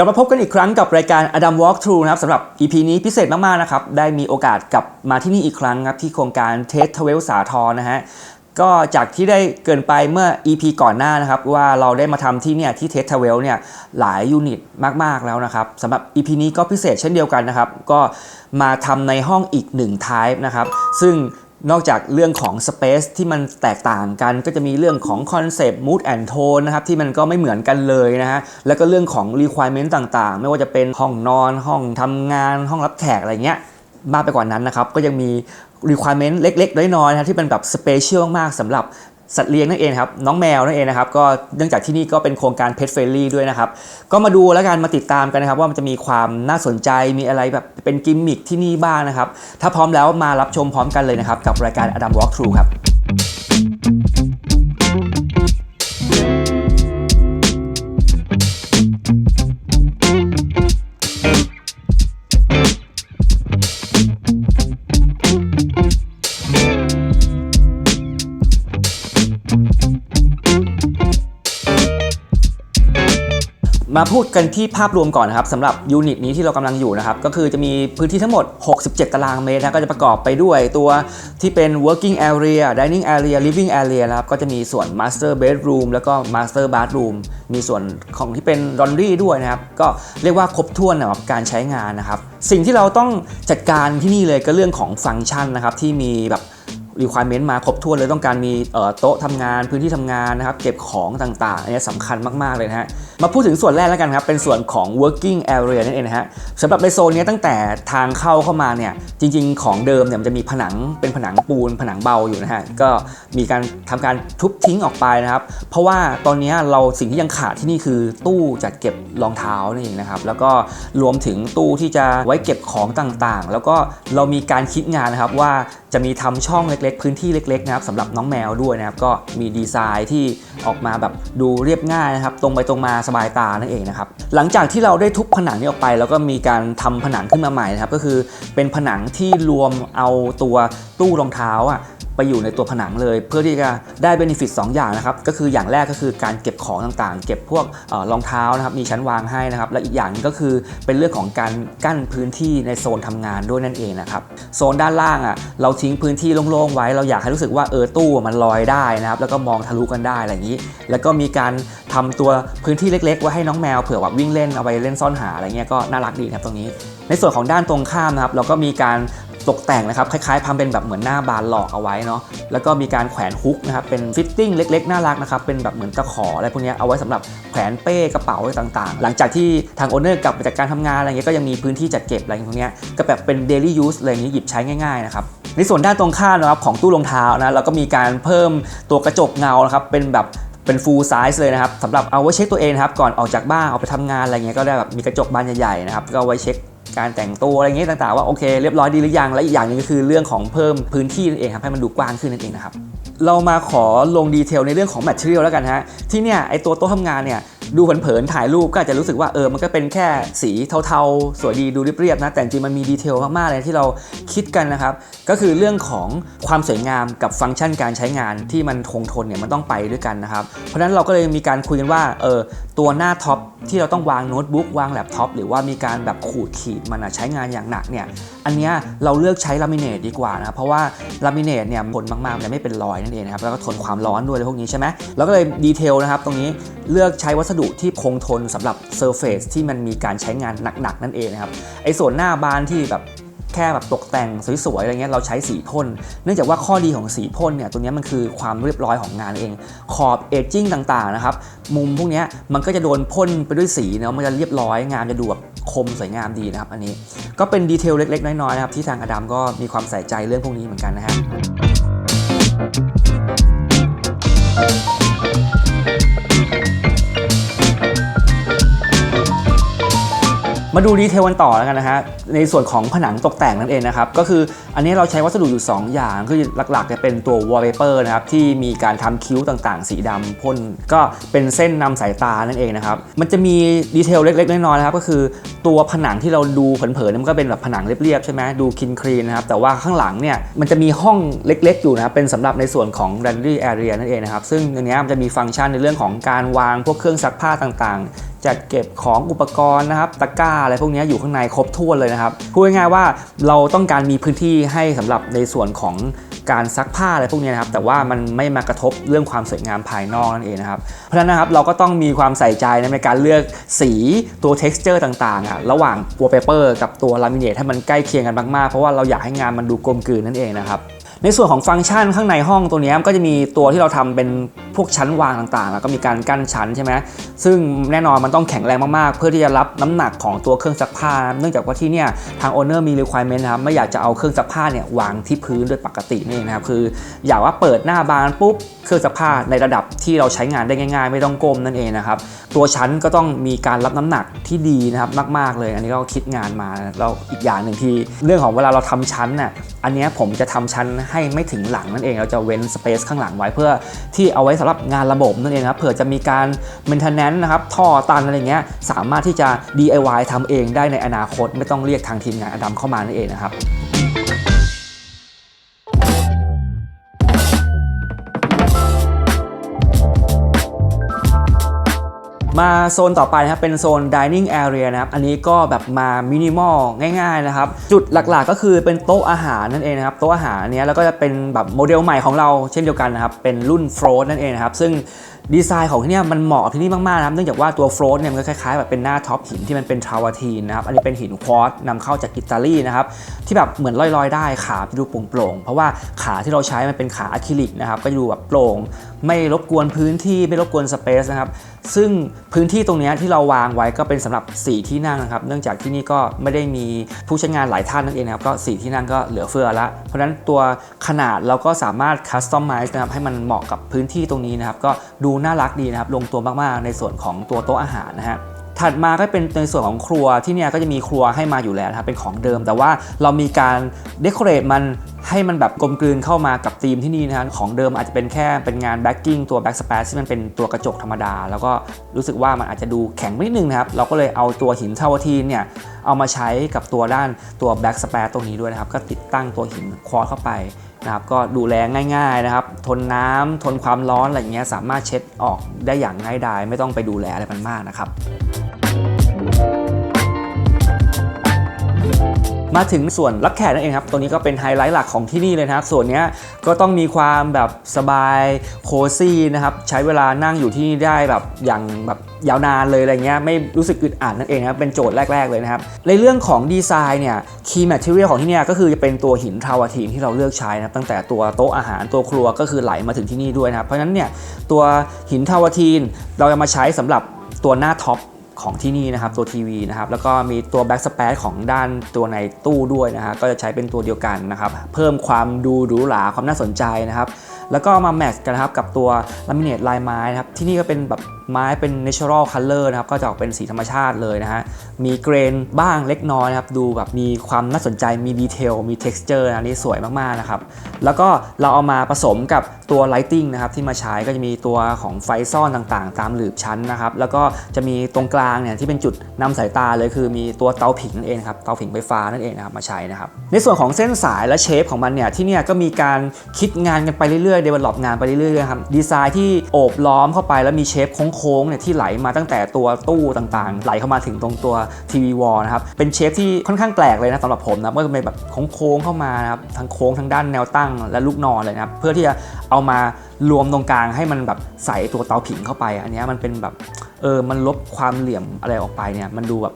กลับมาพบกันอีกครั้งกับรายการ Adam Walk Through นะครับสำหรับ EP นี้พิเศษมากๆนะครับได้มีโอกาสกลับมาที่นี่อีกครั้งครับที่โครงการเทสทเวลสาทรนะฮะก็จากที่ได้เกินไปเมื่อ EP ก่อนหน้านะครับว่าเราได้มาทำที่เนี่ยที่เทสทเวลเนี่ยหลายยูนิตมากๆแล้วนะครับสำหรับ EP นี้ก็พิเศษเช่นเดียวกันนะครับ ก็มาทำในห้องอีกหนึ่ง type นะครับซึ่ง นอกจากเรื่องของ Space ที่มันแตกต่างกัน ก็จะมีเรื่องของ Concept Mood and Tone นะครับที่มันก็ไม่เหมือนกันเลยนะฮะแล้วก็เรื่องของ Requirement ต่างๆ ไม่ว่าจะเป็นห้องนอน ห้องทำงาน ห้องรับแขกอะไรเงี้ยมากไปกว่านั้นนะครับ ก็ยังมี Requirement เล็กๆ น้อยๆนะที่เป็นแบบ Special มากสำหรับ สัตว์เลี้ยงนั่นเองครับน้องแมวนั่นเองนะครับก็เนื่องจากที่นี่ก็เป็นโครงการ Pet Friendly ด้วยนะครับก็มาดูแล้วกันมาติดตามกันนะครับ ว่ามันจะมีความน่าสนใจมีอะไรแบบเป็นกิมมิคที่นี่บ้างนะครับ ถ้าพร้อมแล้วมารับชมพร้อมกันเลยนะครับ กับรายการ Adam Walk Through ครับ มาพูดกันที่ภาพรวมก่อนนะครับสำหรับยูนิตนี้ที่เรากำลังอยู่นะครับ ก็คือจะมีพื้นที่ทั้งหมด 67 ตารางเมตรนะก็จะประกอบไปด้วยตัวที่เป็น working area dining area living area นะครับ ก็จะมีส่วน master bedroom แล้วก็ master bathroom มีส่วนของที่เป็น laundry ด้วยนะครับ ก็เรียกว่าครบถ้วนสำหรับการใช้งานนะครับ สิ่งที่เราต้องจัดการที่นี่เลยก็เรื่องของฟังก์ชันนะครับที่มีแบบ requirement มาครบถ้วนเลยต้องการมีโต๊ะทำงานพื้นที่ทำงานนะครับ เก็บของต่างๆอันนี้สำคัญมากๆเลยนะฮะ มาพูดถึงส่วนแรกแล้วกันครับ เป็นส่วนของ working area นั่นเองนะฮะสำหรับในโซนนี้ตั้งแต่ทางเข้าเข้ามาเนี่ย จริง ๆ ของเดิมเนี่ยมันจะมีผนังเป็นผนังปูน ผนังเบาอยู่นะฮะ ก็มีการทำการทุบทิ้งออกไปนะครับ เพราะว่าตอนนี้เราสิ่งที่ยังขาดที่นี่คือตู้จัดเก็บรองเท้านั่นเองนะครับ แล้วก็รวมถึงตู้ที่จะไว้เก็บของต่างๆ แล้วก็เรามีการคิดงานนะครับว่าจะมีทำช่องเล็กๆ พื้นที่เล็กๆนะครับสำหรับน้องแมวด้วยนะครับ ก็มีดีไซน์ที่ออกมาแบบดูเรียบง่ายนะครับ ตรงไปตรงมาสบายตานั่นเองนะครับหลังจากที่เราได้ทุบผนังนี้ออกไป แล้วก็มีการทำผนังขึ้นมาใหม่นะครับก็คือเป็นผนังที่รวมเอาตัวตู้รองเท้าอะ ไปอยู่ในตัวผนังเลย เพื่อที่จะได้เบนฟิต2อย่างนะครับก็คืออย่างแรกก็คือการเก็บของต่างๆ เก็บพวกเออรองเท้านะครับมีชั้นวางให้นะครับและอีกอย่างหนึงก็คือเป็นเรื่องของการกั้นพื้นที่ในโซนทำงานด้วยนั่นเองนะครับโซนด้านล่างอะเราทิ้งพื้นที่โล่งๆไว้ เราอยากให้รู้สึกว่าเออตู้มันลอยได้นะครับแล้วก็มองทะลุกันได้อะไรอย่างนี้ แล้วก็มีการทำตัวพื้นที่เล็กๆไว้ให้น้องแมวเผื่อว่าวิ่งเล่นเอาไปเล่นซ่อนหาอะไรเงี้ยก็น่ารักดีครับตรงนี้ ในส่วนของด้านตรงข้ามนะครับเราก็มีการ ตกแต่งนะครับคล้ายๆทำเป็นแบบเหมือนหน้าบานหลอกเอาไว้เนาะแล้วก็มีการแขวนฮุกนะครับเป็นฟิตติ้งเล็กๆน่ารักนะครับเป็นแบบเหมือนตะขออะไรพวกนี้เอาไว้สำหรับแขวนเป้กระเป๋าอะไรต่างๆ หลังจากที่ทางโอเนอร์กลับมาจากการทำงานอะไรเงี้ยก็ยังมีพื้นที่จัดเก็บอะไรพวกเนี้ยก็แบบเป็น daily use อะไรอย่างนี้หยิบใช้ง่ายๆนะครับในส่วนด้านตรงข้ามนะครับของตู้รองเท้านะเราก็มีการเพิ่มตัวกระจกเงานะครับเป็นแบบเป็น full size เลยนะครับสำหรับเอาไว้เช็คตัวเองนะครับก่อนออกจากบ้านออกไปทำงานอะไรเงี้ยก็ได้แบบมีกระจกบานใหญ่ๆนะครับก็เอาไว้เช็ค การแต่งตัวอะไรเงี้ยต่างๆ ว่าโอเคเรียบร้อยดีหรือยังและอีกอย่างหนึงก็คือเรื่องของเพิ่มพื้นที่นั่นเองครับให้มันดูกว้างขึ้นนั่นเองนะครับเรามาขอลงดีเทลในเรื่องของแมชเชียลแล้วกันฮะที่เนี่ยไอตัวโต๊ะทำงานเนี่ย ดูเผินๆถ่ายรูปก็อาจจะรู้สึกว่าเออมันก็เป็นแค่สีเทาๆ สวยดีดูเรียบๆนะแต่จริงมันมีดีเทลมากๆเลยที่เราคิดกันนะครับ ก็คือเรื่องของความสวยงามกับฟังก์ชันการใช้งานที่มันคงทนเนี่ยมันต้องไปด้วยกันนะครับ เพราะฉะนั้นเราก็เลยมีการคุยกันว่าเออตัวหน้าท็อปที่เราต้องวางโน้ตบุ๊กวางแล็ปท็อปหรือว่ามีการแบบขูดขีดมันอะใช้งานอย่างหนักเนี่ยอันนี้เราเลือกใช้ลามิเนตดีกว่านะเพราะว่าลามิเนตเนี่ยทนมากๆมันไม่เป็นรอยนั่นเองนะครับแล้วก็ทนความร้อนด้วยอะไรพวกนี้ใช่ไหมเราก็เลยดีเทลนะครับตรงนี้เลือกใช้วัสดุที่คงทนสำหรับเซอร์เฟซที่มันมีการใช้งานหนักๆนั่นเองนะครับไอ้ส่วนหน้าบานที่แบบแค่แบบตกแต่งสวยๆอะไรเงี้ยเราใช้สีพ่นเนื่องจากว่าข้อดีของสีพ่นเนี่ยตัวเนี้ยมันคือความเรียบร้อยของงานเอง ขอบเอจจิ้งต่างๆนะครับมุมพวกเนี้ยมันก็จะโดนพ่นไปด้วยสีเนาะมันจะเรียบร้อยงานจะดูแบบ คมสวยงามดีนะครับอันนี้ก็เป็นดีเทลเล็ก ๆ น้อยๆนะครับที่ทางอดัมก็มีความใส่ใจเรื่องพวกนี้เหมือนกันนะฮะ มาดูดีเทลกันต่อแล้วกันนะฮะในส่วนของผนังตกแต่งนั่นเองนะครับก็คืออันนี้เราใช้วัสดุอยู่ 2 อย่างคือหลักๆจะเป็นตัว wallpaper นะครับที่มีการทำคิ้วต่างๆ สีดำพ่นก็เป็นเส้นนำสายตานั่นเองนะครับมันจะมีดีเทลเล็กๆน้อยๆนะครับก็คือตัวผนังที่เราดูเผินๆมันก็เป็นแบบผนังเรียบๆใช่ไหมดูคินคลีนนะครับแต่ว่าข้างหลังเนี่ยมันจะมีห้องเล็กๆอยู่นะครับเป็นสำหรับในส่วนของ laundry area นั่นเองนะครับซึ่งอันนี้มันจะมีฟังก์ชันในเรื่องของการวางพวกเครื่องซักผ้าต่างๆ จัดเก็บของอุปกรณ์นะครับตะกร้าอะไรพวกนี้อยู่ข้างในครบถ้วนเลยนะครับพูดง่ายๆว่าเราต้องการมีพื้นที่ให้สำหรับในส่วนของการซักผ้าอะไรพวกนี้นะครับแต่ว่ามันไม่มากระทบเรื่องความสวยงามภายนอกนั่นเองนะครับเพราะฉะนั้นนะครับเราก็ต้องมีความใส่ใจในการเลือกสีตัว texture ต่างๆอะระหว่าง wallpaper กับตัว laminate ให้มันใกล้เคียงกันมากๆ เพราะว่าเราอยากให้งานมันดูกลมกลืนนั่นเองนะครับ ในส่วนของฟังก์ชันข้างในห้องตัวนี้ก็จะมีตัวที่เราทำเป็นพวกชั้นวางต่างๆ แล้วก็มีการกั้นชั้นใช่ไหมซึ่งแน่นอนมันต้องแข็งแรงมากๆ เพื่อที่จะรับน้ำหนักของตัวเครื่องซักผ้านะเนื่องจากว่าที่เนี่ยทางโอเนอร์มี requirement นะครับไม่อยากจะเอาเครื่องซักผ้าเนี่ยวางที่พื้นโดยปกตินี่นะครับคืออยากว่าเปิดหน้าบานปุ๊บเครื่องซักผ้าในระดับที่เราใช้งานได้ง่าย ๆ ไม่ต้องก้มนั่นเองนะครับ ตัวชั้นก็ต้องมีการรับน้ำหนักที่ดีนะครับมาก ๆ เลย อันนี้ก็คิดงานมาแล้วอีกอย่างหนึ่งที่เรื่องของเวลาเราทำชั้นน่ะอันนี้ผมจะทำชั้นให้ไม่ถึงหลังนั่นเอง เราจะเว้นสเปซข้างหลังไว้เพื่อที่เอาไว้สำหรับงานระบบนั่นเองครับเผื่อจะมีการ maintenance นะครับท่อตันอะไรเงี้ยสามารถที่จะ DIY ทำเองได้ในอนาคตไม่ต้องเรียกทางทีมงานอดัมเข้ามานั่นเองนะครับ มาโซนต่อไปนะครับเป็นโซน dining area นะครับอันนี้ก็แบบมามินิมอลง่ายๆนะครับจุดหลักๆก็คือเป็นโต๊ะอาหารนั่นเองนะครับโต๊ะอาหารเนี้ยแล้วก็จะเป็นแบบโมเดลใหม่ของเราเช่นเดียวกันนะครับเป็นรุ่น float นั่นเองนะครับซึ่งดีไซน์ของที่นี่มันเหมาะที่นี่มากๆนะครับเนื่องจากว่าตัว float เนี่ยมันก็คล้ายๆแบบเป็นหน้าท็อปหินที่มันเป็นทราวาทีนนะครับอันนี้เป็นหินควอตซ์นำเข้าจากอิตาลีนะครับที่แบบเหมือนลอยๆ ได้ขาดูโปร่งๆเพราะว่าขาที่เราใช้มันเป็นขาอะคริลิกนะครับก็ดูแบบโปร่ง ไม่รบกวนพื้นที่ไม่รบกวนสเปซนะครับ ซึ่งพื้นที่ตรงนี้ที่เราวางไว้ก็เป็นสำหรับ 4 ที่นั่งนะครับ เนื่องจากที่นี่ก็ไม่ได้มีผู้ใช้งานหลายท่านนั่นเองนะครับ ก็ 4 ที่นั่งก็เหลือเฟือละ เพราะฉะนั้นตัวขนาดเราก็สามารถคัสตอมไมซ์นะครับให้มันเหมาะกับพื้นที่ตรงนี้นะครับ ก็ดูน่ารักดีนะครับ ลงตัวมากๆ ในส่วนของตัวโต๊ะอาหารนะฮะ ถัดมาก็เป็นในส่วนของครัวที่เนี่ยก็จะมีครัวให้มาอยู่แล้วนะครับเป็นของเดิม แต่ว่าเรามีการเดคอเรทมันให้มันแบบกลมกลืนเข้ามากับธีมที่นี่นะครับของเดิมอาจจะเป็นแค่เป็นงานแบ็กกิ้งตัวแบ็กสเปซที่มันเป็นตัวกระจกธรรมดา แล้วก็รู้สึกว่ามันอาจจะดูแข็งไปนิดนึงนะครับ เราก็เลยเอาตัวหินเทาวทีนเนี่ยเอามาใช้กับตัวด้านตัวแบ็กสเปซตรงนี้ด้วยนะครับ ก็ติดตั้งตัวหินควอตเข้าไป นะครับก็ดูแลง่ายๆนะครับ ทนน้ำทนความร้อนอะไรเงี้ยสามารถเช็ดออกได้อย่างง่ายดายไม่ต้องไปดูแลอะไรมันมากนะครับ มาถึงส่วนรับแขกนั่นเองครับ ตัวนี้ก็เป็นไฮไลท์หลักของที่นี่เลยนะครับ ส่วนนี้ก็ต้องมีความแบบสบายโคซี่นะครับ ใช้เวลานั่งอยู่ที่นี่ได้แบบอย่างแบบยาวนานเลยอะไรเงี้ยไม่รู้สึกอึดอัดนั่นเองครับเป็นโจทย์แรก ๆเลยนะครับ ในเรื่องของดีไซน์เนี่ยคีย์แมทเทียลของที่นี่ก็คือจะเป็นตัวหินทาวาทีนที่เราเลือกใช้นะครับตั้งแต่ตัวโต๊ะอาหารตัวครัวก็คือไหลมาถึงที่นี่ด้วยนะครับเพราะฉะนั้นเนี่ยตัวหินทาวาทีนเราจะมาใช้สำหรับตัวหน้าท็อป ของที่นี่นะครับตัวทีวีนะครับแล้วก็มีตัวแบ็กสเปซของด้านตัวในตู้ด้วยนะฮะก็จะใช้เป็นตัวเดียวกันนะครับเพิ่มความดูหรูหราความน่าสนใจนะครับ แล้วก็มาแมทช์กันนะครับกับตัวลามิเนตลายไม้นะครับที่นี่ก็เป็นแบบไม้เป็น natural color นะครับก็จะออกเป็นสีธรรมชาติเลยนะฮะมีเกรนบ้างเล็กน้อยนะครับดูแบบมีความน่าสนใจมีดีเทลมี texture นะนี่สวยมากๆนะครับแล้วก็เราเอามาผสมกับตัว lighting นะครับที่มาใช้ก็จะมีตัวของไฟซ่อนต่างๆ ตามหลืบชั้นนะครับแล้วก็จะมีตรงกลางเนี่ยที่เป็นจุดนำสายตาเลยคือมีตัวเตาผิงนั่นเองครับเตาผิงไฟฟ้านั่นเองนะครับมาใช้นะครับในส่วนของเส้นสายและเชฟของมันเนี่ยที่เนี่ยก็มีการคิดงานกันไปเรื่อยๆ develop งานไปเรื่อยๆครับดีไซน์ที่โอบล้อมเข้าไปแล้วมีเชฟโค้งๆเนี่ยที่ไหลมาตั้งแต่ตัวตู้ต่างๆ ไหลเข้ามาถึงตรงตัวทีวีวอลนะครับเป็นเชฟที่ค่อนข้างแปลกเลยนะสำหรับผมนะก็จะเป็นแบบโค้งๆเข้ามานะครับทั้งโค้งทั้งด้านแนวตั้งและลูกนอนเลยนะครับเพื่อที่จะเอามารวมตรงกลางให้มันแบบใส่ตัวเตาผิงเข้าไป อันนี้มันเป็นแบบเออมันลบความเหลี่ยมอะไรออกไปเนี่ยมันดูแบบ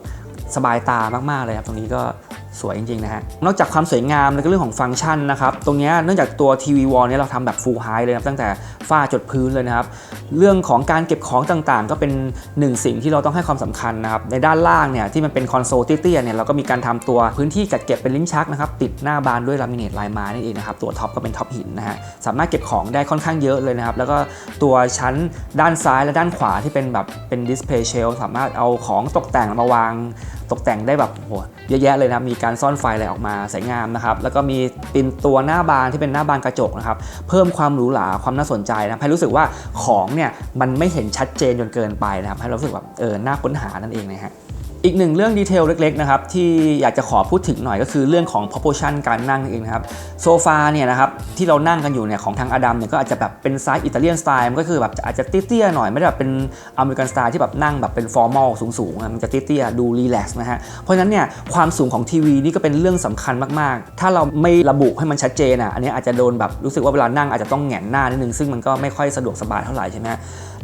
สบายตามากๆเลยครับตรงนี้ก็ สวยจริงๆนะฮะ นอกจากความสวยงามแล้วก็เรื่องของฟังก์ชันนะครับ ตรงนี้เนื่องจากตัวทีวีวอลเนี่ยเราทำแบบ full high เลยนะครับตั้งแต่ฝ้าจดพื้นเลยนะครับ เรื่องของการเก็บของต่างๆ ก็เป็นหนึ่งสิ่งที่เราต้องให้ความสำคัญนะครับ ในด้านล่างเนี่ยที่มันเป็นคอนโซลเตี้ยๆเนี่ยเราก็มีการทำตัวพื้นที่จัดเก็บเป็นลิ้นชักนะครับติดหน้าบานด้วยลามิเนตลายไม้นั่นเองนะครับตัวท็อปก็เป็นท็อปหินนะฮะสามารถเก็บของได้ค่อนข้างเยอะเลยนะครับแล้วก็ตัวชั้นด้านซ้ายและด้านขวาที่เป็นแบบเป็นดิสเพย์เชลสามารถเอาของตกแต่งมาวาง ตกแต่งได้แบบโหเยอะแยะเลยนะมีการซ่อนไฟอะไรออกมาสวยงามนะครับแล้วก็มีเป็นตัวหน้าบานที่เป็นหน้าบานกระจกนะครับเพิ่มความหรูหราความน่าสนใจนะให้รู้สึกว่าของเนี่ยมันไม่เห็นชัดเจนจนเกินไปนะครับให้เรารู้สึกแบบเออน่าค้นหานั่นเองนะฮะ อีกหนึ่งเรื่องดีเทลเล็กๆนะครับที่อยากจะขอพูดถึงหน่อยก็คือเรื่องของ proportion การนั่งนั่นเองนะครับโซฟาเนี่ยนะครับที่เรานั่งกันอยู่เนี่ยของทางอดัมเนี่ยก็อาจจะแบบเป็นไซส์อิตาเลียนสไตล์มันก็คือแบบอาจจะเตี้ยๆหน่อยไม่ได้แบบเป็นอเมริกันสไตล์ที่แบบนั่งแบบเป็นฟอร์มอลสูงๆอะมันจะเตี้ยๆดูรีแลกซ์นะฮะเพราะฉะนั้นเนี่ยความสูงของทีวีนี่ก็เป็นเรื่องสำคัญมากๆ ถ้าเราไม่ระบุให้มันชัดเจนอะอันนี้อาจจะโดนแบบรู้สึกว่าเวลานั่งอาจจะต้องแหงนหน้านิดนึงซึ่งมันก็ไม่ค่อยสะดวกสบายเท่าไหร่ใช่ไหม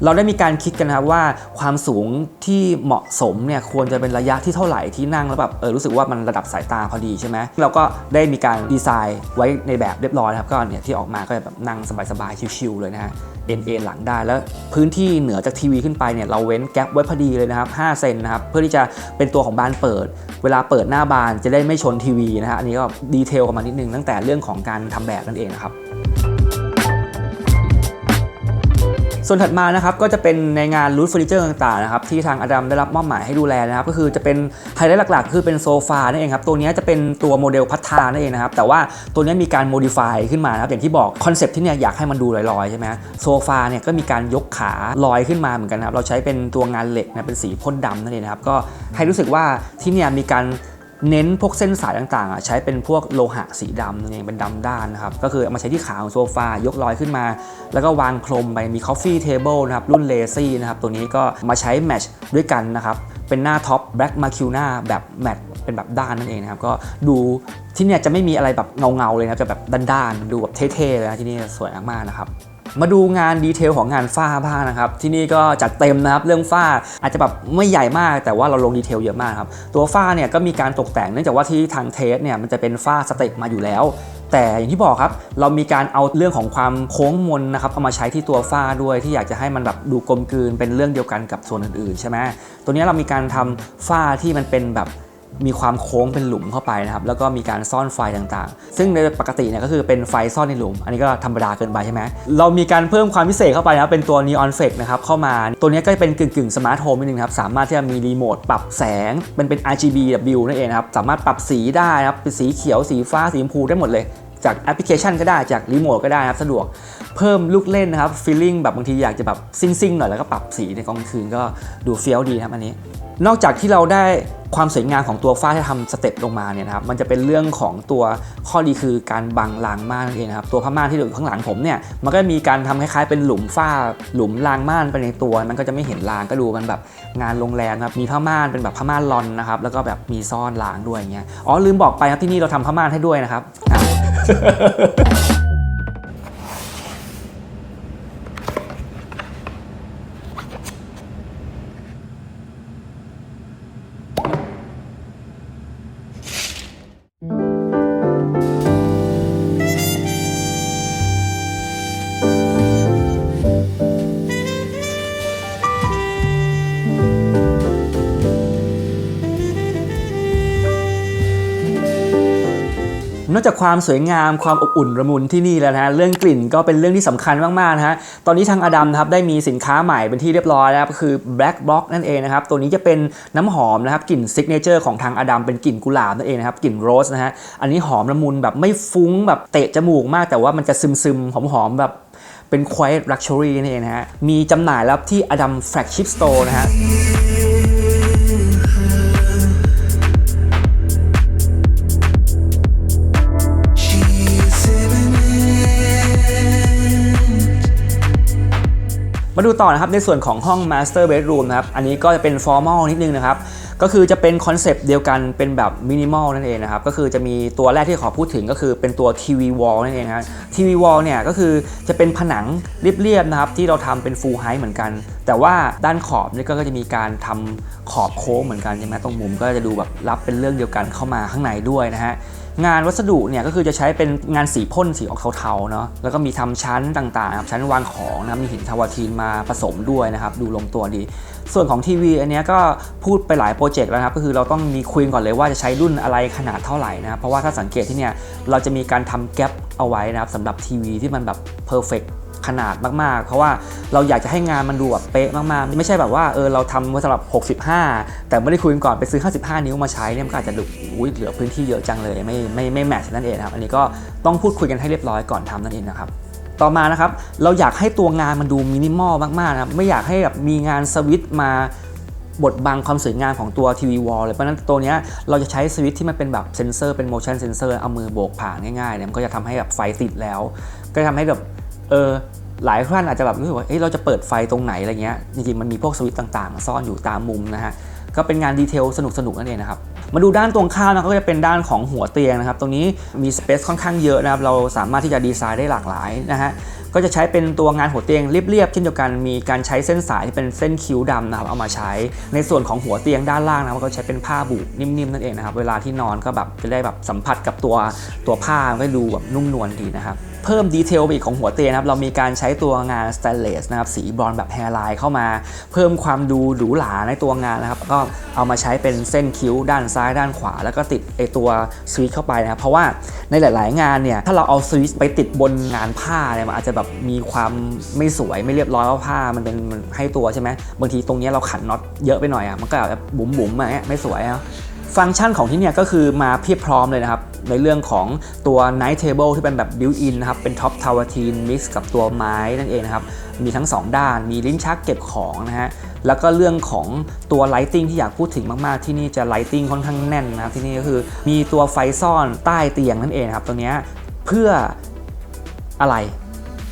เราได้มีการคิดกันนะครับว่าความสูงที่เหมาะสมเนี่ยควรจะเป็นระยะที่เท่าไหร่ที่นั่งแล้วแบบเออรู้สึกว่ามันระดับสายตาพอดีใช่ไหมเราก็ได้มีการดีไซน์ไว้ในแบบเรียบร้อยนะครับก็เนี่ยที่ออกมาก็จะแบบนั่งสบายๆชิวๆเลยนะฮะเอ็นเอ็นหลังได้แล้วพื้นที่เหนือจากทีวีขึ้นไปเนี่ยเราเว้นแกลบไว้พอดีเลยนะครับ5เซนนะครับเพื่อที่จะเป็นตัวของบานเปิด เวลาเปิดหน้าบานจะได้ไม่ชนทีวีนะฮะอันนี้ก็ดีเทลกันมานิดนึงตั้งแต่เรื่องของการทำแบบนั่นเองนะครับ ส่วนถัดมานะครับก็จะเป็นในงานรูทเฟอร์นิเจอร์ต่างๆนะครับที่ทางอดัมได้รับมอบหมายให้ดูแลนะครับก็คือจะเป็นไฮไลท์หลักๆ คือเป็นโซฟานั่นเองครับตัวนี้จะเป็นตัวโมเดลพัฒนานั่นเองนะครับแต่ว่าตัวนี้มีการโมดิฟายขึ้นมานะครับอย่างที่บอกคอนเซปต์ที่เนี่ยอยากให้มันดูลอยๆใช่ไหมโซฟาเนี่ยก็มีการยกขาลอยขึ้นมาเหมือนกันนะครับเราใช้เป็นตัวงานเหล็กนะเป็นสีพ่นดำนั่นเองนะครับก็ให้รู้สึกว่าที่เนี่ยมีการ เน้นพวกเส้นสายต่างๆอะใช้เป็นพวกโลหะสีดำนั่นเองเป็นดำด้านนะครับก็คือเอามาใช้ที่ขาของโซฟายกลอยขึ้นมา แล้วก็วางพรมไปมี Coffee Table นะครับรุ่นเลซี่นะครับตัวนี้ก็มาใช้แมชด้วยกันนะครับเป็นหน้าท็อป Black m a c u n a แบบแมทเป็นแบบด้านนั่นเองนะครับก็ดูที่เนี่ยจะไม่มีอะไรแบบเงาๆเลยนะจะแบบด้านๆดูแบบเท่ๆเลยนะที่นี่สวยมากๆนะครับ มาดูงานดีเทลของงานฝ้าบ้างนะครับ ที่นี่ก็จัดเต็มนะครับเรื่องฝ้าอาจจะแบบไม่ใหญ่มากแต่ว่าเราลงดีเทลเยอะมากครับตัวฝ้าเนี่ยก็มีการตกแต่งเนื่องจากว่าที่ทางเทสเนี่ยมันจะเป็นฝ้าสเต็ปมาอยู่แล้วแต่อย่างที่บอกครับ เรามีการเอาเรื่องของความโค้งมนนะครับเอามาใช้ที่ตัวฝ้าด้วยที่อยากจะให้มันแบบดูกลมกลืนเป็นเรื่องเดียวกันกับส่วนอื่นๆใช่ไหมตัวนี้เรามีการทำฝ้าที่มันเป็นแบบ มีความโค้งเป็นหลุมเข้าไปนะครับแล้วก็มีการซ่อนไฟต่างๆ ซึ่งในปกติเนี่ยก็คือเป็นไฟซ่อนในหลุม อันนี้ก็ธรรมดาเกินไปใช่ไหมเรามีการเพิ่มความพิเศษเข้าไปนะครับเป็นตัว Neon Flex นะครับเข้ามาตัวนี้ก็เป็นกึ่งกึ่งสมาร์ทโฮมนิดนึงครับสามารถที่จะมีรีโมทปรับแสงเป็นเป็น rgbw นั่นเองครับสามารถปรับสีได้นะครับเป็นสีเขียวสีฟ้าสีชมพูได้หมดเลยจากแอปพลิเคชันก็ได้จากรีโมทก็ได้นะครับสะดวกเพิ่มลูกเล่นนะครับฟีลลิ่งแบบบางทีอยากจะแบบซิ่งๆหน่อยแล้วก็ปรับสีในกลางคืนก็ดูเฟี้ยวดีนะครับอันนี้ นอกจากที่เราได้ความสวยงามของตัวฝ้าที่ทำสเต็ปลงมาเนี่ยนะครับมันจะเป็นเรื่องของตัวข้อดีคือการบังรางม่านนั่นเองนะครับตัวผ้าม่านที่อยู่ข้างหลังผมเนี่ยมันก็มีการทำคล้ายๆเป็นหลุมฝ้าหลุมรางม่านไปในตัว มันก็จะไม่เห็นรางก็ดูมันแบบงานโรงแรมนะครับมีผ้าม่านเป็นแบบผ้าม่านลอนนะครับแล้วก็แบบมีซ่อนรางด้วยอย่างเงี้ยอ๋อลืมบอกไปครับที่นี่เราทำผ้าม่านให้ด้วยนะครับ นอกจากความสวยงามความอบอุ่นระมุนที่นี่แล้วนะฮะเรื่องกลิ่นก็เป็นเรื่องที่สำคัญมากๆนะฮะตอนนี้ทางอดัมครับได้มีสินค้าใหม่เป็นที่เรียบร้อยแล้วก็คือ Black Box นั่นเองนะครับตัวนี้จะเป็นน้ำหอมนะครับกลิ่นซิกเนเจอร์ของทางอดัมเป็นกลิ่นกุหลาบนั่นเองนะครับกลิ่นโรสนะฮะอันนี้หอมละมุนแบบไม่ฟุ้งแบบเตะจมูกมาก แต่ว่ามันจะซึมๆหอมๆแบบเป็น quiet luxury นั่นเองนะฮะมีจำหน่ายแล้วที่อดัม flagship store นะฮะ มาดูต่อนะครับในส่วนของห้อง Master Bedroom นะครับ อันนี้ก็จะเป็น formal นิดนึงนะครับ ก็คือจะเป็นคอนเซปต์เดียวกันเป็นแบบ minimal นั่นเองนะครับ ก็คือจะมีตัวแรกที่ขอพูดถึงก็คือเป็นตัว TV wall นั่นเองครับ TV wall เนี่ยก็คือจะเป็นผนังเรียบๆนะครับ ที่เราทำเป็น full height เหมือนกัน แต่ว่าด้านขอบนี่ก็จะมีการทำขอบโค้งเหมือนกันใช่ไหมตรงมุมก็จะดูแบบรับเป็นเรื่องเดียวกันเข้ามาข้างในด้วยนะฮะ งานวัสดุเนี่ยก็คือจะใช้เป็นงานสีพ่นสีออกเทาๆเนาะแล้วก็มีทำชั้นต่างๆครับชั้นวางของนะมีหินทาวาทีนมาผสมด้วยนะครับดูลงตัวดี ส่วนของทีวีอันนี้ก็พูดไปหลายโปรเจกต์แล้วนะครับก็คือเราต้องมีคุยก่อนเลยว่าจะใช้รุ่นอะไรขนาดเท่าไหร่นะเพราะว่าถ้าสังเกตที่เนี่ยเราจะมีการทำแกลบเอาไว้นะครับสำหรับทีวีที่มันแบบเพอร์เฟก ขนาดมากๆ เพราะว่าเราอยากจะให้งานมันดูแบบเป๊ะมากๆ ไม่ใช่แบบว่าเออเราทำไว้สำหรับ 65 แต่ไม่ได้คุยกันก่อนไปซื้อ 55 นิ้วมาใช้เนี่ยมันก็อาจจะดูอุ้ยเหลือพื้นที่เยอะจังเลยไม่ไม่ไม่แมทช์นั่นเองครับอันนี้ก็ต้องพูดคุยกันให้เรียบร้อยก่อนทำนั่นเองนะครับต่อมานะครับเราอยากให้ตัวงานมันดูมินิมอลมากๆนะครับไม่อยากให้แบบมีงานสวิตช์มาบดบังความสวยงามของตัวทีวีวอลเลยเพราะนั้นตัวเนี้ยเราจะใช้สวิตช์ที่มันเป็นแบบเซนเซอร์เป็น motion sensor เอามือโบกผ่านง่ายๆเนี่ยมันก็จะทำให้แบบไฟติดแล้ว ก็จะทำให้แบบ เออหลายท่านอาจจะแบบรู้สึกว่าเอ้ยเราจะเปิดไฟตรงไหนอะไรเงี้ยจริงๆมันมีพวกสวิตต่างๆ ซ่อนอยู่ตามมุมนะฮะก็เป็นงานดีเทลสนุกๆนั่นเองนะครับมาดูด้านตรงข้ามนะก็จะเป็นด้านของหัวเตียงนะครับ ตรงนี้มีสเปซค่อนข้างเยอะนะครับ เราสามารถที่จะดีไซน์ได้หลากหลายนะฮะก็จะใช้เป็นตัวงานหัวเตียงเรียบๆเช่นเดียวกันมีการใช้เส้นสายที่เป็นเส้นคิ้วดำนะครับเอามาใช้ในส่วนของหัวเตียงด้านล่างนะครับก็ใช้เป็นผ้าบุนิ่มๆนั่นเองนะครับ เวลาที่นอนก็แบบจะได้แบบสัมผัสกับตัวตัวผ้าก็ดูแบบนุ่มนวลดีนะครับ เพิ่มดีเทลไปอีกของหัวเตียงนะครับ เรามีการใช้ตัวงานสแตนเลสนะครับ สีบรอนแบบแฮร์ไลน์เข้ามา เพิ่มความดูหรูหราในตัวงานนะครับ ก็เอามาใช้เป็นเส้นคิ้วด้านซ้ายด้านขวา แล้วก็ติดไอตัวสวิตช์เข้าไปนะครับ เพราะว่าในหลาย ๆ งานเนี่ย ถ้าเราเอาสวิตช์ไปติดบนงานผ้าเนี่ย มันอาจจะแบบมีความไม่สวยไม่เรียบร้อยเพราะผ้ามันเป็นให้ตัวใช่ไหมบางทีตรงเนี้ยเราขันน็อตเยอะไปหน่อยอะ มันก็แบบบุ๋มๆมาเงี้ยไม่สวยอะ ฟังก์ชันของที่เนี่ยก็คือมาเพียบพร้อมเลยนะครับ ในเรื่องของตัว Night Table ที่เป็นแบบ built-in นะครับ เป็น Top t o w e r t e e n mix กับตัวไม้นั่นเองนะครับ มีทั้ง 2 ด้าน มีลิ้นชักเก็บของนะฮะ แล้วก็เรื่องของตัว lighting ที่อยากพูดถึงมาก ๆ ที่นี่จะ lighting ค่อนข้างแน่นนะครับที่นี่ก็คือมีตัวไฟซ่อนใต้เตียงนั่นเองครับ ตัวนี้เพื่ออะไร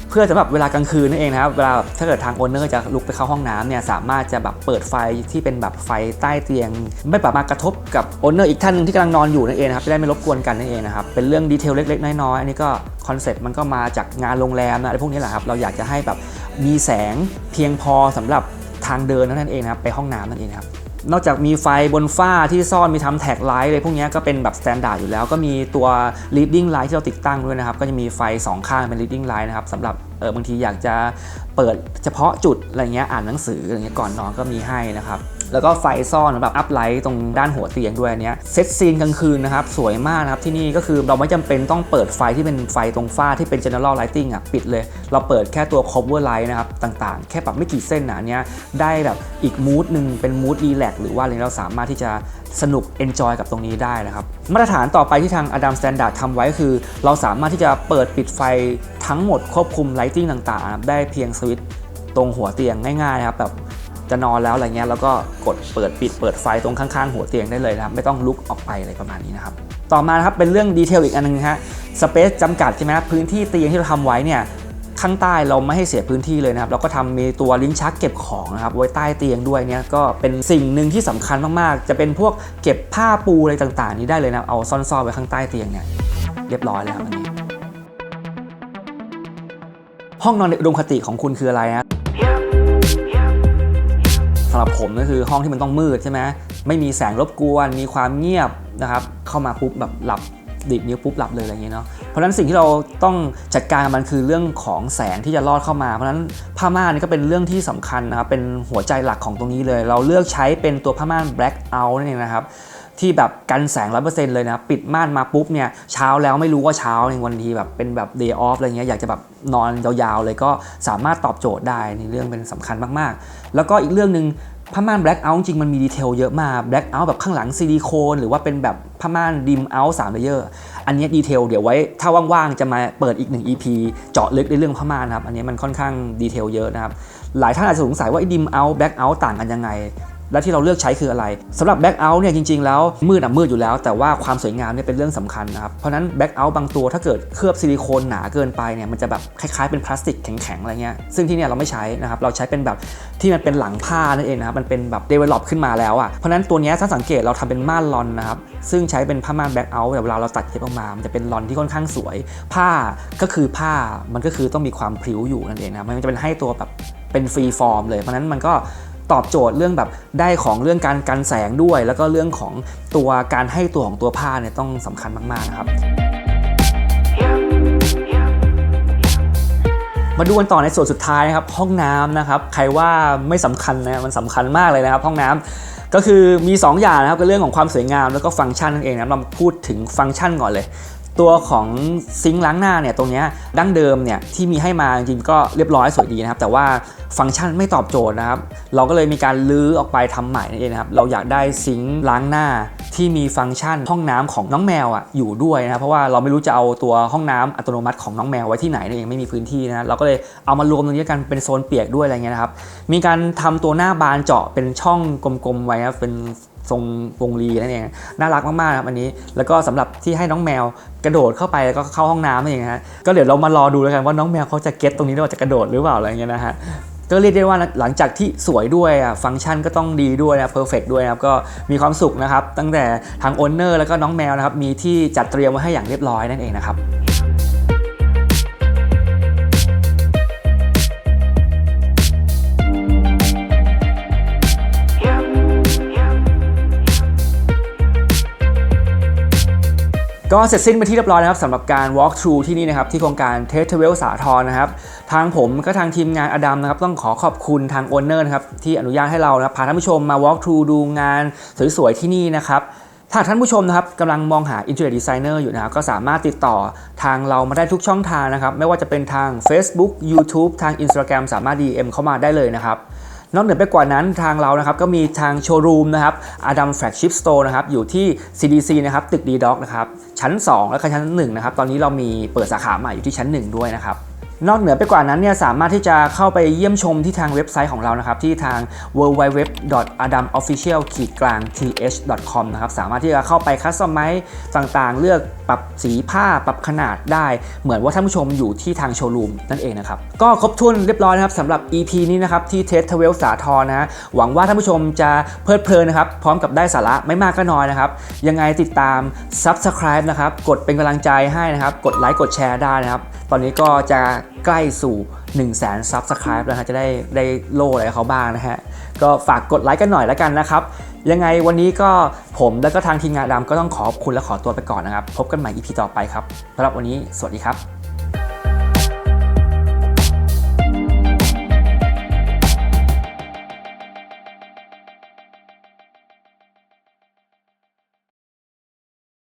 เพื่อสำหรับเวลากลางคืนนั่นเองนะครับเวลาถ้าเกิดทางโอนเนอร์จะลุกไปเข้าห้องน้ำเนี่ยสามารถจะแบบเปิดไฟที่เป็นแบบไฟใต้เตียง ไม่แบบมากระทบกับโอนเนอร์อีกท่านหนึงที่กำลังนอนอยู่นั่นเองนะครับจะได้ไม่รบกวนกันนั่นเองนะครับเป็นเรื่องดีเทลเล็ก ๆ น้อยๆอันนี้ก็คอนเซ็ปต์มันก็มาจากงานโรงแรมนะอะไรพวกนี้แหละครับเราอยากจะให้แบบมีแสงเพียงพอสำหรับทางเดินนั่นเองนะครับไปห้องน้ำนั่นเองครับ นอกจากมีไฟบนฝ้าที่ซ่อนมีทำแท็กไลท์เลยพวกนี้ก็เป็นแบบสแตนดาร์ดอยู่แล้ว ก็มีตัว leading light ที่เราติดตั้งด้วยนะครับ ก็จะมีไฟ 2 ข้างเป็น leading light นะครับสำหรับเออบางทีอยากจะเปิดเฉพาะจุดอะไรเงี้ยอ่านหนังสืออะไรเงี้ยก่อนนอนก็มีให้นะครับ แล้วก็ไฟซ่อนสำหรับอัพไลท์ตรงด้านหัวเตียงด้วยอันเนี้ยเซตซีนกลางคืนนะครับสวยมากนะครับที่นี่ก็คือเราไม่จำเป็นต้องเปิดไฟที่เป็นไฟตรงฝ้าที่เป็น general lighting อะปิดเลย เราเปิดแค่ตัว cover light นะครับต่างๆ แค่ปรับไม่กี่เส้นนะอันเนี้ยได้แบบอีกมูดหนึ่งเป็นมูดรีแลกหรือว่าอะไรเราสามารถที่จะสนุก enjoy กับตรงนี้ได้นะครับ มาตรฐานต่อไปที่ทาง Adam Standard ทำไว้ก็คือ เราสามารถที่จะเปิดปิดไฟทั้งหมดควบคุม lighting ต่างๆ ได้เพียงสวิตช์ตรงหัวเตียงง่ายๆนะครับแบบ จะนอนแล้วอะไรเงี้ยแล้วก็กดเปิดปิดเปิดไฟตรงข้างๆหัวเตียงได้เลยนะครับไม่ต้องลุกออกไปอะไรประมาณนี้นะครับต่อมาครับเป็นเรื่องดีเทลอีกอันนึงฮะสเปซจำกัดใช่ไหมครับพื้นที่เตียงที่เราทำไว้เนี่ยข้างใต้เราไม่ให้เสียพื้นที่เลยนะครับเราก็ทำมีตัวลิ้นชักเก็บของนะครับไว้ใต้เตียงด้วยเนี่ยก็เป็นสิ่งหนึ่งที่สำคัญมากๆ จะเป็นพวกเก็บผ้าปูอะไรต่างๆ นี้ได้เลยนะเอาซ่อนๆไว้ข้างใต้เตียงเนี่ยเรียบร้อยเลยครับอันนี้ ห้องนอนในอุดมคติของคุณคืออะไรนะ สำหรับผมก็คือห้องที่มันต้องมืดใช่ไหมไม่มีแสงรบกวน มีความเงียบนะครับ เข้ามาปุ๊บแบบหลับดีดนิ้วปุ๊บหลับเลยอะไรอย่างเงี้ยเนาะ เพราะฉะนั้นสิ่งที่เราต้องจัดการกับมันคือเรื่องของแสงที่จะลอดเข้ามา เพราะฉะนั้นผ้าม่านนี่ก็เป็นเรื่องที่สำคัญนะครับ เป็นหัวใจหลักของตรงนี้เลย เราเลือกใช้เป็นตัวผ้าม่าน black out นั่นเองนะครับ ที่แบบกันแสงร้อเปอร์เซ็นต์เลยนะปิดม่านมาปุ๊บเนี่ยเช้าแล้วไม่รู้ว่าเช้าในวันทีแบบเป็นแบบ day off อะไรเงี้ยอยากจะแบบนอนยาวๆเลยก็สามารถตอบโจทย์ได้ในเรื่องเป็นสำคัญมากๆ แล้วก็อีกเรื่องหนึ่งผ้าม่าน black out จริงมันมีดีเทลเยอะมาก black out แบบข้างหลังซิลิโคนหรือว่าเป็นแบบผ้าม่าน dim out 3 layer อันนี้ดีเทลเดี๋ยวไว้ถ้าว่างๆ จะมาเปิดอีกหนึ่ง EP เจาะลึกในเรื่องผ้าม่านนะครับ อันนี้มันค่อนข้างดีเทลเยอะนะครับ หลายท่านอาจจะสงสัยว่าไอ้ dim out black out ต่างกันยังไง และที่เราเลือกใช้คืออะไรสำหรับ back out เนี่ยจริงๆแล้วมืดอะมืดอยู่แล้ว แต่ว่าความสวยงามเนี่ยเป็นเรื่องสำคัญนะครับ เพราะฉะนั้น back out บางตัวถ้าเกิดเคลือบซิลิโคนหนาเกินไปเนี่ยมันจะแบบคล้ายๆเป็นพลาสติกแข็งๆอะไรเงี้ยซึ่งที่เนี่ยเราไม่ใช้นะครับเราใช้เป็นแบบที่มันเป็นหลังผ้านั่นเองนะครับมันเป็นแบบ develop ขึ้นมาแล้วอะเพราะนั้นตัวนี้ถ้าสังเกตเราทำเป็นม่านลอนนะครับซึ่งใช้เป็นผ้าม่าน back out แต่เวลาเราตัดเย็บออกมา มันจะเป็นลอนที่ค่อนข้างสวย ผ้าก็คือผ้ามันก็คือต้องมีความพริ้วอยู่นั่นเองนะมันจะเป็นให้ตัวแบบเป็นฟรีฟอร์มเลยเพราะนั้นมันก็ ตอบโจทย์เรื่องแบบได้ของเรื่องการกันแสงด้วย แล้วก็เรื่องของตัวการให้ตัวของตัวผ้าเนี่ยต้องสำคัญมาก ๆ นะครับมาดูกันต่อในส่วนสุดท้ายนะครับห้องน้ำนะครับใครว่าไม่สำคัญนะมันสำคัญมากเลยนะครับ ห้องน้ำก็คือมี 2 อย่างนะครับก็เรื่องของความสวยงามแล้วก็ฟังก์ชันนั่นเองนะเราพูดถึงฟังก์ชันก่อนเลย ตัวของซิงค์ล้างหน้าเนี่ยตรงนี้ดั้งเดิมเนี่ยที่มีให้มาจริงๆก็เรียบร้อยสวยดีนะครับ แต่ว่าฟังก์ชันไม่ตอบโจทย์นะครับ เราก็เลยมีการลื้อออกไปทำใหม่นั่นเองนะครับเราอยากได้ซิงค์ล้างหน้าที่มีฟังก์ชันห้องน้ำของน้องแมวอะอยู่ด้วยนะครับเพราะว่าเราไม่รู้จะเอาตัวห้องน้ำอัตโนมัติของน้องแมวไว้ที่ไหนนั่นเองไม่มีพื้นที่นะเราก็เลยเอามารวมตรงนี้กันเป็นโซนเปียกด้วยอะไรเงี้ยนะครับมีการทำตัวหน้าบานเจาะเป็นช่องกลมๆไว้ครับเป็น ทรงวงรีนั่นเองน่ารักมากๆนะครับอันนี้ แล้วก็สำหรับที่ให้น้องแมวกระโดดเข้าไปแล้วก็เข้าห้องน้ำนั่นเองฮะก็เดี๋ยวเรามารอดูแล้วกันว่าน้องแมวเขาจะเก็ตตรงนี้ว่าจะกระโดดหรือเปล่าอะไรเงี้ยนะฮะก็เรียกได้ว่าหลังจากที่สวยด้วยอะฟังก์ชันก็ต้องดีด้วยนะเพอร์เฟกด้วยนะครับก็มีความสุขนะครับ ตั้งแต่ทางโอนเนอร์แล้วก็น้องแมวนะครับมีที่จัดเตรียมไว้ให้อย่างเรียบร้อยนั่นเองนะครับ ก็เสร็จสิ้นไปที่เรียบร้อยนะครับสำหรับการ walk through ที่นี่นะครับที่โครงการเทสเทเวลสาทรนะครับทางผมก็ทางทีมงานอดัมนะครับต้องขอขอบคุณทางโอนเนอร์นะครับที่อนุญาตให้เรานะครับพาท่านผู้ชมมา walk through ดูงานสวยๆที่นี่นะครับถ้าท่านผู้ชมนะครับกำลังมองหา Interior Designer อยู่นะครับก็สามารถติดต่อทางเรามาได้ทุกช่องทางนะครับ ไม่ว่าจะเป็นทาง Facebook YouTube ทาง Instagram สามารถ DM เข้ามาได้เลยนะครับ นอกเหนือไปกว่านั้นทางเรานะครับก็มีทางโชว์รูมนะครับ Adam Flagship Store นะครับอยู่ที่ CDC นะครับตึก D Dock นะครับชั้น 2 และชั้น1นะครับตอนนี้เรามีเปิดสาขาใหม่อยู่ที่ชั้น 1 ด้วยนะครับ นอกเหนือไปกว่านั้นเนี่ยสามารถที่จะเข้าไปเยี่ยมชมที่ทางเว็บไซต์ของเรานะครับ ที่ทาง www.adamofficial-th.com นะครับสามารถที่จะเข้าไปคัสตอมไมซ์ต่างๆ เลือกปรับสีผ้าปรับขนาดได้ เหมือนว่าท่านผู้ชมอยู่ที่ทางโชว์รูมนั่นเองนะครับ ก็ครบถ้วนเรียบร้อยนะครับสำหรับ EP นี้นะครับที่เทสทเวลสาทรนะฮะหวังว่าท่านผู้ชมจะเพลิดเพลินนะครับ พร้อมกับได้สาระไม่มากก็น้อยนะครับ ยังไงติดตาม Subscribe นะครับกดเป็นกำลังใจให้นะครับ กดไลค์กดแชร์ได้นะครับ ตอนนี้ก็จะ ใกล้สู่ 1 0 0 0 0แสน Subscribe แล้วฮะจะได้ได้โล่อะไรเขาบ้างนะฮะ ก็ฝากกดไลค์กันหน่อยแล้วกันนะครับ ยังไงวันนี้ก็ผมแล้วก็ทางทีมงานดำก็ต้องขอบคุณและขอตัวไปก่อนนะครับ พบกันใหม่ EP ต่อไปครับสำหรับวันนี้สวัสดีครับ